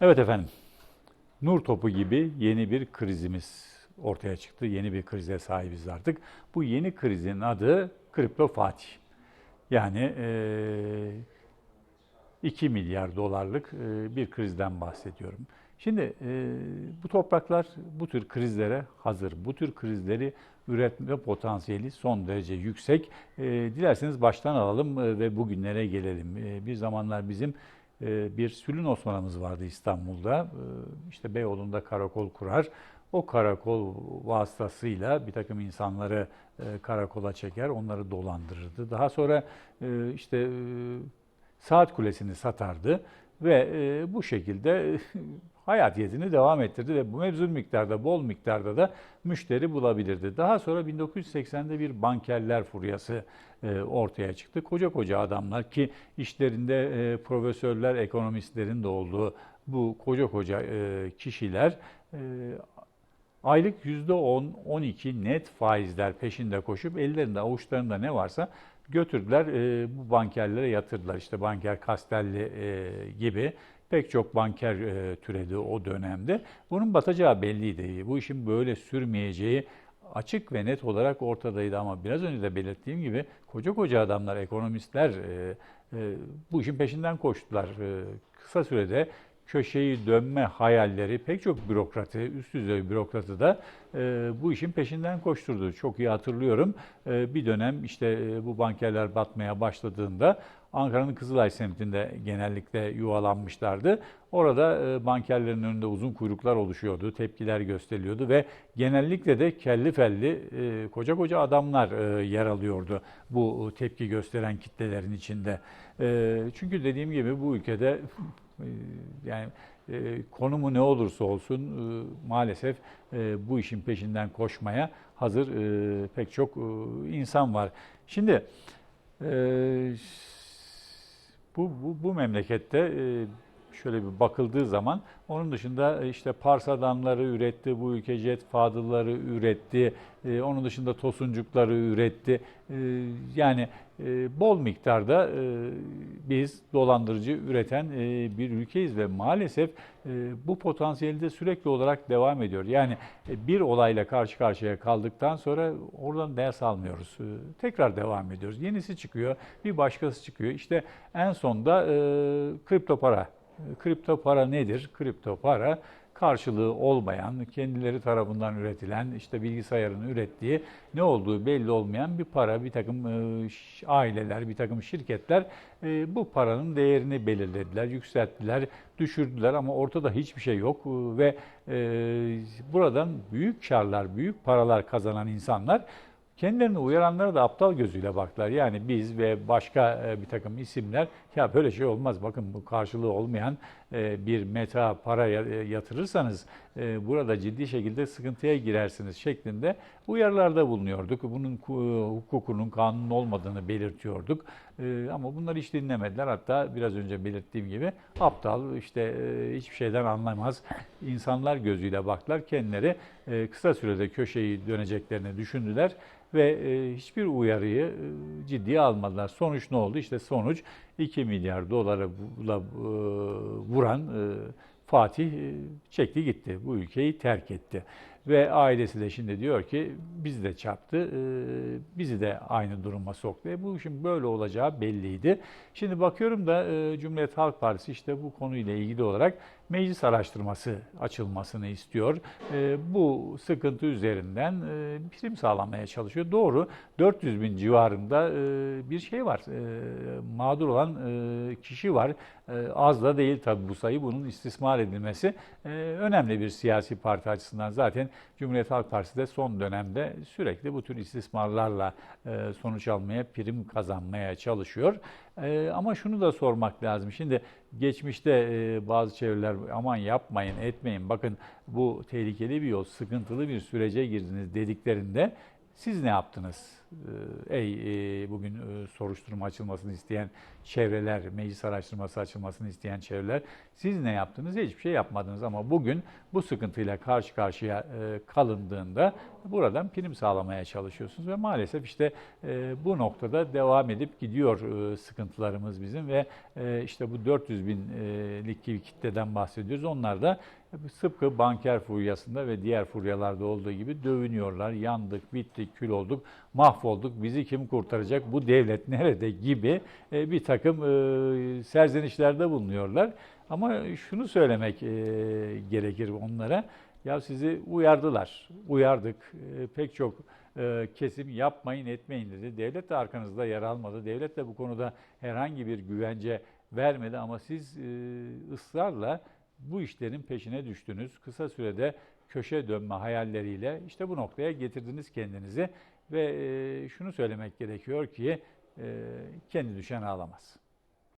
Evet efendim. Nur topu gibi yeni bir krizimiz ortaya çıktı. Yeni bir krize sahibiz artık. Bu yeni krizin adı Kripto Fatih. Yani eee 2 milyar dolarlık eee, bir krizden bahsediyorum. Şimdi eee, bu topraklar bu tür krizlere hazır. Bu tür krizleri üretme potansiyeli son derece yüksek. Eee, Dilerseniz baştan alalım eee, ve bugünlere gelelim. Eee, Bir zamanlar bizim bir Sülün Osman'ımız vardı İstanbul'da. Eee, İşte Beyoğlu'nda karakol kurar. O karakol vasıtasıyla bir takım insanları eee, karakola çeker, onları dolandırırdı. Daha sonra eee, işte eee, saat kulesini satardı ve e, bu şekilde hayatiyetini devam ettirdi ve bu mevzul miktarda, bol miktarda da müşteri bulabilirdi. Daha sonra 1980'de bir bankerler furyası e, ortaya çıktı. Koca koca adamlar ki işlerinde e, profesörler, ekonomistlerin de olduğu bu koca koca e, kişiler e, aylık %10-12 net faizler peşinde koşup ellerinde avuçlarında ne varsa götürdüler e, bu bankerlere yatırdılar. İşte banker Castelli e, gibi pek çok banker e, türedi o dönemde. Bunun batacağı belliydi. Bu işin böyle sürmeyeceği açık ve net olarak ortadaydı ama biraz önce de belirttiğim gibi koca koca adamlar, ekonomistler e, e, bu işin peşinden koştular. E, kısa sürede köşeyi dönme hayalleri pek çok bürokratı, üst düzey bürokratı da e, bu işin peşinden koşturdu. Çok iyi hatırlıyorum. E, bir dönem işte e, bu bankerler batmaya başladığında Ankara'nın Kızılay semtinde genellikle yuvalanmışlardı. Orada e, bankerlerin önünde uzun kuyruklar oluşuyordu, tepkiler gösteriliyordu ve genellikle de kelli felli e, koca koca adamlar e, yer alıyordu bu tepki gösteren kitlelerin içinde. Çünkü dediğim gibi bu ülkede yani konumu ne olursa olsun maalesef bu işin peşinden koşmaya hazır pek çok insan var. Şimdi bu, bu, bu memlekette e, şöyle bir bakıldığı zaman onun dışında e, işte Pars adamları üretti, bu ülke jet fadılları üretti, e, onun dışında tosuncukları üretti. E, yani e, bol miktarda e, biz dolandırıcı üreten e, bir ülkeyiz ve maalesef e, bu potansiyeli de sürekli olarak devam ediyor. Yani e, bir olayla karşı karşıya kaldıktan sonra oradan ders almıyoruz. E, tekrar devam ediyoruz. Yenisi çıkıyor, bir başkası çıkıyor. İşte en sonda e, kripto para. Kripto para nedir? Kripto para karşılığı olmayan, kendileri tarafından üretilen, işte bilgisayarın ürettiği ne olduğu belli olmayan bir para. Bir takım e, aileler, bir takım şirketler e, bu paranın değerini belirlediler, yükselttiler, düşürdüler ama ortada hiçbir şey yok E, ve buradan büyük karlar, büyük paralar kazanan insanlar Kendilerini uyaranlara da aptal gözüyle baktılar. Yani biz ve başka bir takım isimler ya böyle şey olmaz bakın bu karşılığı olmayan e, bir meta para e, yatırırsanız e, burada ciddi şekilde sıkıntıya girersiniz şeklinde uyarılarda bulunuyorduk. Bunun ku- hukukunun kanunun olmadığını belirtiyorduk. Ama bunları hiç dinlemediler. Hatta biraz önce belirttiğim gibi aptal işte hiçbir şeyden anlamaz insanlar gözüyle baktılar. Kendileri kısa sürede köşeyi döneceklerini düşündüler ve hiçbir uyarıyı ciddiye almadılar. Sonuç ne oldu? İşte sonuç 2 milyar dolara e, vuran e, Fatih e, çekti gitti. Bu ülkeyi terk etti. Ve ailesi de şimdi diyor ki bizi de çarptı, bizi de aynı duruma soktu. E, bu işin böyle olacağı belliydi. Şimdi bakıyorum da Cumhuriyet Halk Partisi işte bu konuyla ilgili olarak meclis araştırması açılmasını istiyor. Bu sıkıntı üzerinden prim sağlamaya çalışıyor. Doğru 400 bin civarında bir şey var. Mağdur olan kişi var. Az da değil tabii bu sayı. Bunun istismar edilmesi önemli bir siyasi parti açısından. Zaten Cumhuriyet Halk Partisi de son dönemde sürekli bu tür istismarlarla e, sonuç almaya, prim kazanmaya çalışıyor. E, ama şunu da sormak lazım. Şimdi geçmişte e, bazı çevreler aman yapmayın, etmeyin. Bakın bu tehlikeli bir yol, sıkıntılı bir sürece girdiniz dediklerinde siz ne yaptınız? Ee, Ey e, bugün e, soruşturma açılmasını isteyen çevreler, meclis araştırması açılmasını isteyen çevreler siz ne yaptınız? Hiçbir şey yapmadınız ama bugün bu sıkıntıyla karşı karşıya e, kalındığında buradan prim sağlamaya çalışıyorsunuz ve maalesef işte e, bu noktada devam edip gidiyor e, sıkıntılarımız bizim ve e, işte bu 400 binlik bir kitleden bahsediyoruz. Onlar da Sıpkı banker furyasında ve diğer furyalarda olduğu gibi dövünüyorlar. Yandık, bittik, kül olduk, mahvolduk. Bizi kim kurtaracak? Bu devlet nerede? gibi e, bir takım e, serzenişlerde bulunuyorlar. Ama şunu söylemek e, gerekir onlara. Ya sizi uyardılar. Uyardık. Pek çok kesim yapmayın etmeyin dedi. Devlet de arkanızda yer almadı. Devlet de bu konuda herhangi bir güvence vermedi ama siz ısrarla bu işlerin peşine düştünüz. Kısa sürede köşe dönme hayalleriyle işte bu noktaya getirdiniz kendinizi ve şunu söylemek gerekiyor ki kendi düşen ağlamaz.